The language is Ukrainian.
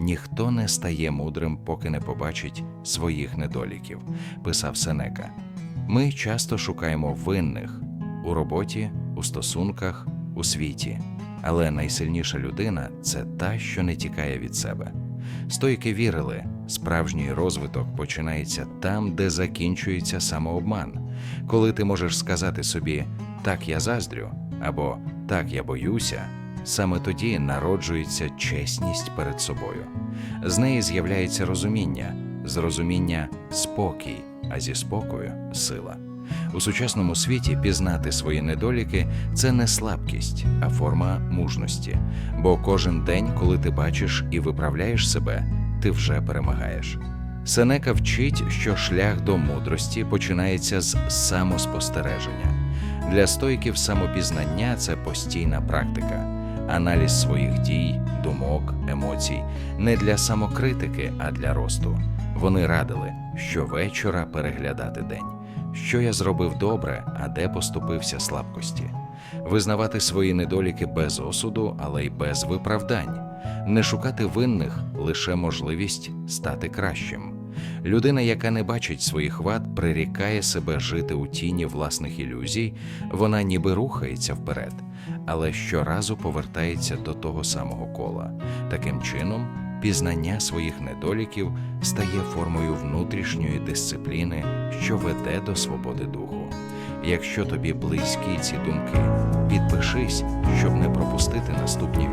ніхто не стає мудрим, поки не побачить своїх недоліків, писав Сенека. Ми часто шукаємо винних у роботі, у стосунках, у світі. Але найсильніша людина це та, що не тікає від себе. Стойки вірили, справжній розвиток починається там, де закінчується самообман. Коли ти можеш сказати собі так я заздрю або так я боюся, саме тоді народжується чесність перед собою. З неї з'являється розуміння, з розуміння спокій, а зі спокою сила. У сучасному світі пізнати свої недоліки це не слабкість, а форма мужності. Бо кожен день, коли ти бачиш і виправляєш себе, ти вже перемагаєш. Сенека вчить, що шлях до мудрості починається з самоспостереження. Для стойків самопізнання це постійна практика, аналіз своїх дій, думок, емоцій не для самокритики, а для росту. Вони радили щовечора переглядати день що я зробив добре, а де поступився слабкості, визнавати свої недоліки без осуду, але й без виправдань, не шукати винних лише можливість стати кращим. Людина, яка не бачить своїх вад, прирікає себе жити у тіні власних ілюзій, вона ніби рухається вперед, але щоразу повертається до того самого кола. Таким чином, пізнання своїх недоліків стає формою внутрішньої дисципліни, що веде до свободи духу. Якщо тобі близькі ці думки, підпишись, щоб не пропустити наступні.